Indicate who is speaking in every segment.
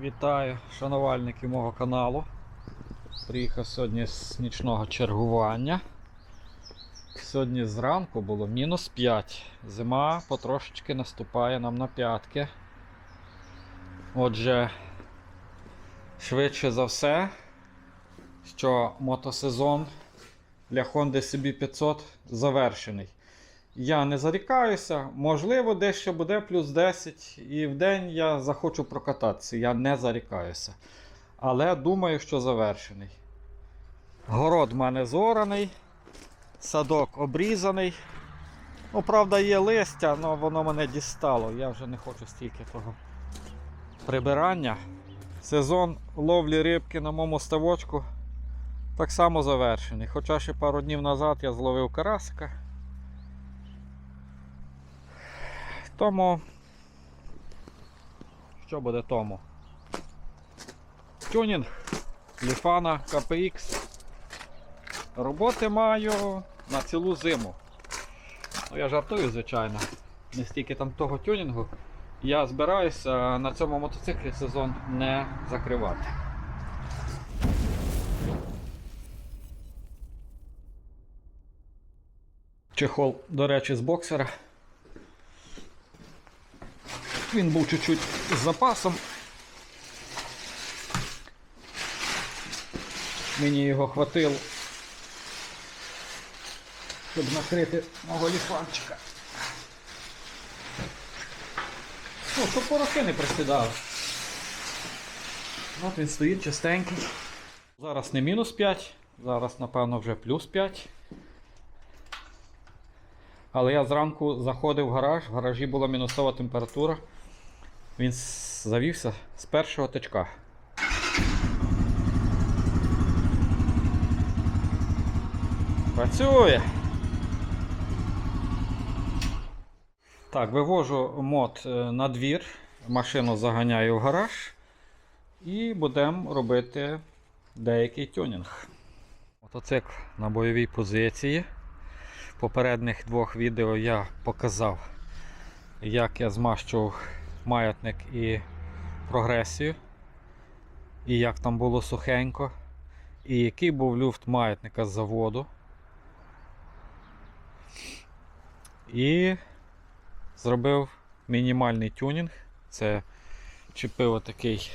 Speaker 1: Вітаю шанувальників мого каналу. Приїхав сьогодні з нічного чергування. Сьогодні зранку було мінус 5. Зима потрошечки наступає нам на п'ятки. Отже, швидше за все, що мотосезон для Honda CB500 завершений. Я не зарікаюся, можливо, дещо буде плюс 10, і в день я захочу прокататися. Я не зарікаюся. Але думаю, що завершений. Город в мене зораний, садок обрізаний. Ну, правда, є листя, але воно мене дістало. Я вже не хочу стільки того прибирання. Сезон ловлі рибки на моєму ставочку так само завершений. Хоча ще пару днів назад я зловив карасика. Тому. Що буде тому? Тюнінг Ліфана KPX. Роботи маю на цілу зиму. Ну, я жартую, звичайно. Не стільки там того тюнінгу. Я збираюся на цьому мотоциклі сезон не закривати. Чехол, до речі, з боксера. Він був чуть-чуть з запасом. Мені його хватило, щоб накрити мого ліфанчика. Ну, щоб порохи не присідали. От він стоїть чистенький. Зараз не мінус 5, зараз, напевно, вже плюс 5. Але я зранку заходив в гараж, в гаражі була мінусова температура. Він завівся з першого тичка. Працює. Так, вивожу мод е, на двір, машину заганяю в гараж і будемо робити деякий тюнінг. Мотоцикл на бойовій позиції. В попередніх двох відео я показав, як я змащував маятник і прогресію, і як там було сухенько, і який був люфт маятника з заводу. І зробив мінімальний тюнінг. Це чіпив отакий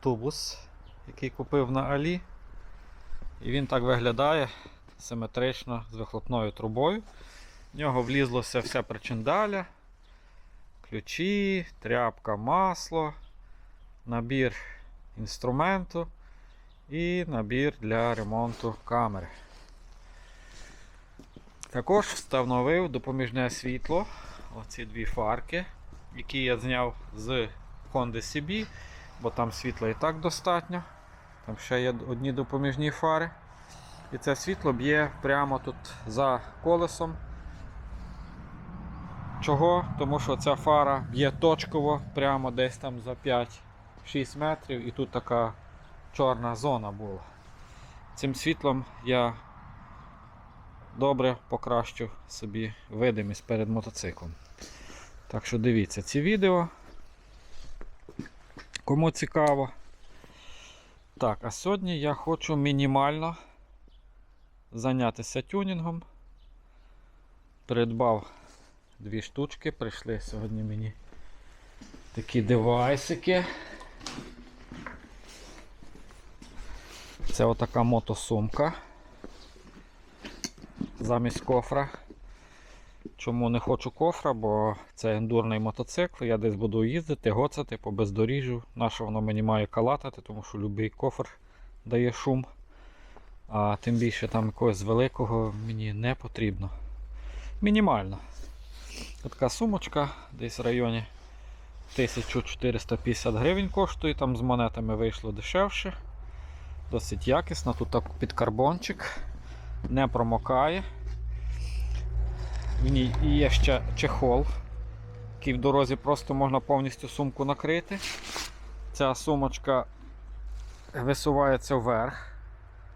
Speaker 1: тубус, який купив на Алі. І він так виглядає симетрично з вихлопною трубою. В нього влізлося вся причиндаля, ключі, тряпка, масло, набір інструменту і набір для ремонту камери. Також встановив допоміжне світло, оці дві фарки, які я зняв з Honda CB, бо там світла і так достатньо. Там ще є одні допоміжні фари. І це світло б'є прямо тут за колесом. Чого? Тому що ця фара б'є точково прямо десь там за 5-6 метрів і тут така чорна зона була. Цим світлом я добре покращу собі видимість перед мотоциклом. Так що дивіться ці відео. Кому цікаво. Так, а сьогодні я хочу мінімально зайнятися тюнінгом. Придбав дві штучки, прийшли сьогодні мені такі девайсики. Це отака мотосумка замість кофра. Чому не хочу кофра, бо це ендурний мотоцикл, я десь буду їздити, гоцати по бездоріжжю. Наше воно мені має калатати, тому що будь-який кофр дає шум. А тим більше там якогось великого мені не потрібно. Мінімально. Така сумочка десь в районі 1450 гривень коштує, там з монетами вийшло дешевше. Досить якісно, тут так під карбончик, не промокає. В ній є ще чехол, який в дорозі просто можна повністю сумку накрити. Ця сумочка висувається вверх.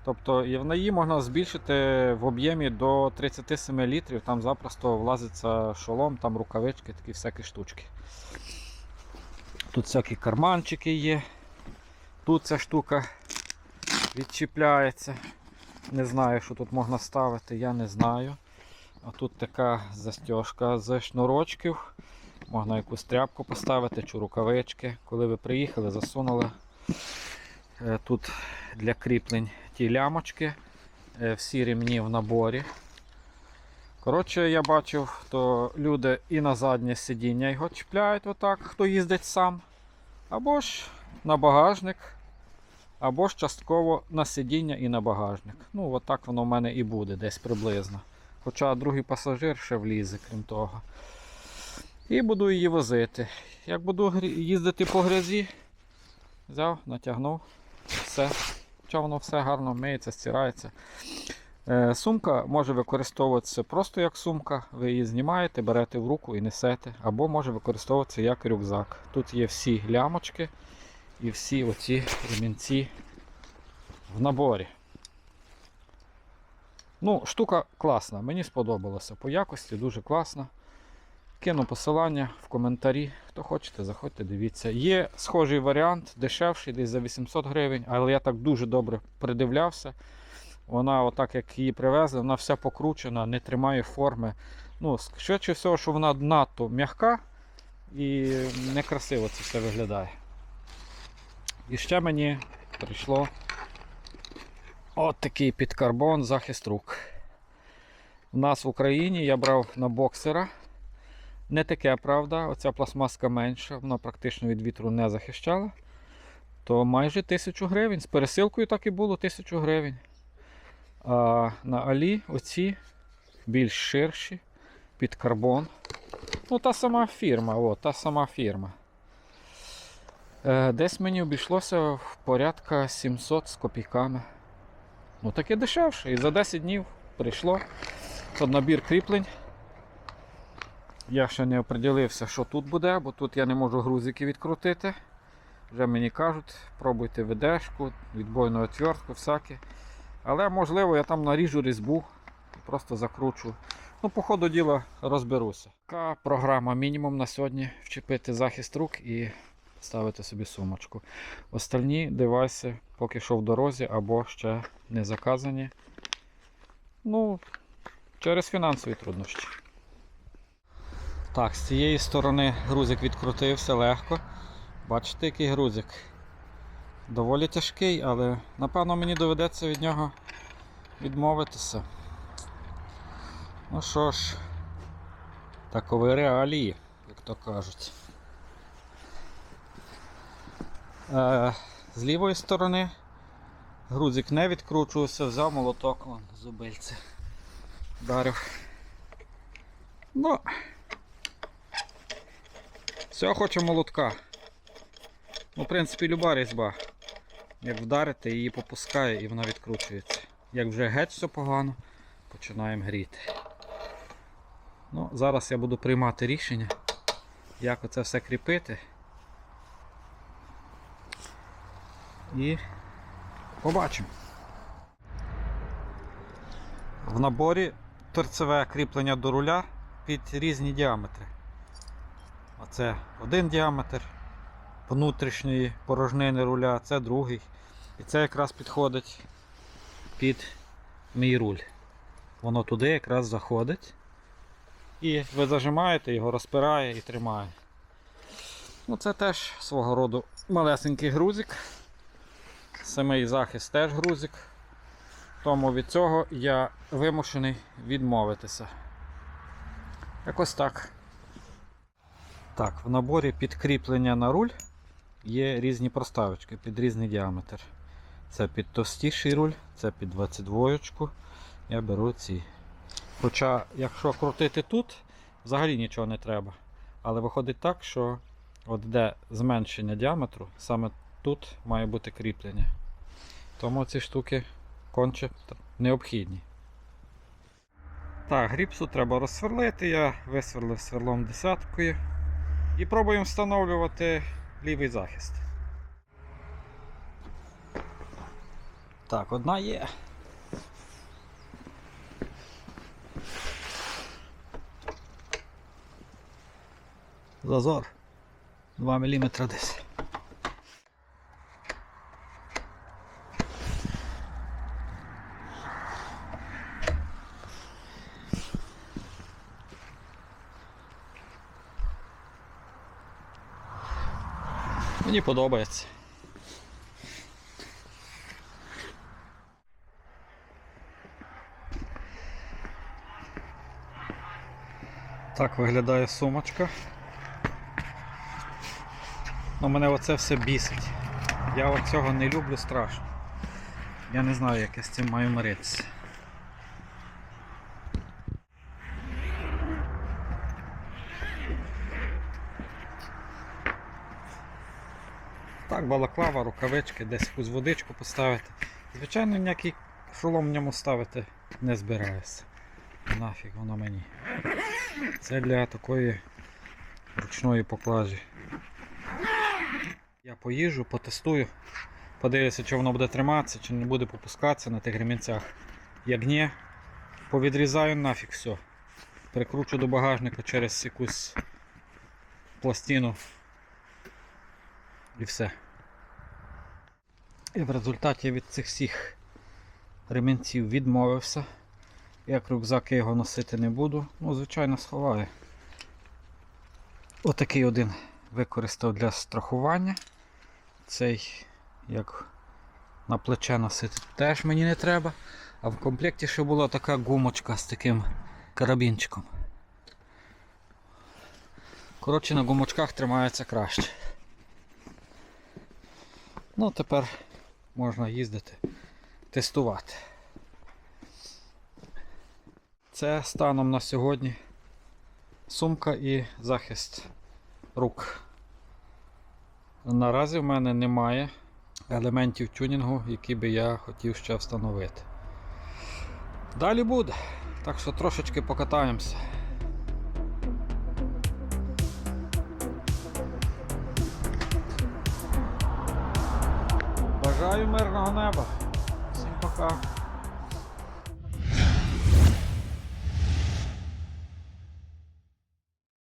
Speaker 1: Тобто і в неї можна збільшити в об'ємі до 37 літрів, там запросто влазиться шолом, там рукавички, такі всякі штучки. Тут всякі карманчики є. Тут ця штука відчіпляється. Не знаю, що тут можна ставити, я не знаю. А тут така застіжка з шнурочків. Можна якусь тряпку поставити чи рукавички. Коли ви приїхали, засунули. Е, Тут для кріплень ті лямочки, е, всі рівні в наборі. Коротше, я бачив, то люди і на заднє сидіння його чіпляють, отак, хто їздить сам. Або ж на багажник, або ж частково на сидіння і на багажник. Ну, отак воно в мене і буде, десь приблизно. Хоча другий пасажир ще влізе, крім того. І буду її возити. Як буду їздити по грязі, взяв, натягнув, все. Хоча воно все гарно миється, стирається. Е, Сумка може використовуватися просто як сумка. Ви її знімаєте, берете в руку і несете. Або може використовуватися як рюкзак. Тут є всі лямочки і всі оці ремінці в наборі. Ну, штука класна, мені сподобалося. По якості дуже класна. Кину посилання в коментарі. Хто хочете, заходьте, дивіться. Є схожий варіант, дешевший, десь за 800 гривень, але я так дуже добре придивлявся. Вона, отак як її привезли, вона вся покручена, не тримає форми. Ну, швидше всього, що вона надто м'яка і некрасиво це все виглядає. І ще мені прийшло от такий підкарбон захист рук. У нас в Україні я брав на боксера. Не таке, правда, оця пластмаска менша, вона практично від вітру не захищала. То майже 1000 гривень. З пересилкою так і було 1000 гривень. А на Алі оці більш ширші, під карбон. Ну, та сама фірма, о, та сама фірма. Е, десь мені обійшлося в порядка 700 з копійками. Ну таке дешевше. І за 10 днів прийшло. Тут набір кріплень. Я ще не оприділився, що тут буде, бо тут я не можу грузики відкрутити. Вже мені кажуть, пробуйте ведешку, відбойну отвертку, всяке. Але можливо я там наріжу різьбу, і просто закручу. Ну, по ходу діла розберуся. Така програма мінімум на сьогодні вчепити захист рук і ставити собі сумочку. Остальні девайси поки що в дорозі або ще не заказані. Ну, через фінансові труднощі. Так, з цієї сторони грузик відкрутився легко. Бачите, який грузик. Доволі тяжкий, але напевно мені доведеться від нього відмовитися. Ну що ж, такові реалії, як то кажуть. Е, з лівої сторони грузик не відкручувався, взяв молоток, вон, зубильце. Вдарив. Ну, все хоче молотка. Ну, в принципі, люба різьба. Як вдарите, її попускає і вона відкручується. Як вже геть все погано, починаємо гріти. Ну, Зараз я буду приймати рішення, як оце все кріпити. І побачимо. В наборі торцеве кріплення до руля під різні діаметри. Оце один діаметр внутрішньої порожнини руля, це другий. І це якраз підходить під мій руль. Воно туди якраз заходить. І ви зажимаєте, його розпирає і тримає. Ну, Це теж свого роду малесенький грузик. Самий захист теж грузик. Тому від цього я вимушений відмовитися. Якось так. Так, в наборі підкріплення на руль є різні проставочки під різний діаметр. Це під товстіший руль, це під 22. Я беру ці. Хоча, якщо крутити тут, взагалі нічого не треба. Але виходить так, що от де зменшення діаметру, саме тут має бути кріплення. Тому ці штуки конче необхідні. Так, гріпсу треба розсверлити. Я висверлив сверлом десяткою. І пробуємо встановлювати лівий захист. Так, одна є. Зазор. 2 мм десь. Мені подобається. Так виглядає сумочка. Ну, мене оце все бісить. Я от цього не люблю страшно. Я не знаю, як я з цим маю миритися. Так, балаклава, рукавички, десь якусь водичку поставити. Звичайно, ніякий шолом в ньому ставити не збираюся. Нафіг воно мені. Це для такої ручної поклажі. Я поїжджу, потестую, подивлюся, чи воно буде триматися, чи не буде попускатися на тих ремінцях. Як ні, повідрізаю нафіг все. Прикручу до багажника через якусь пластину. І все. І в результаті від цих всіх ремінців відмовився. Як рюкзак я його носити не буду. Ну, звичайно, сховаю. Отакий один використав для страхування. Цей, як на плече носити, теж мені не треба. А в комплекті ще була така гумочка з таким карабінчиком. Коротше, на гумочках тримається краще. Ну, тепер можна їздити, тестувати. Це станом на сьогодні сумка і захист рук. Наразі в мене немає елементів тюнінгу, які би я хотів ще встановити. Далі буде, так що трошечки покатаємося. Бажаю мирного неба. Всім пока.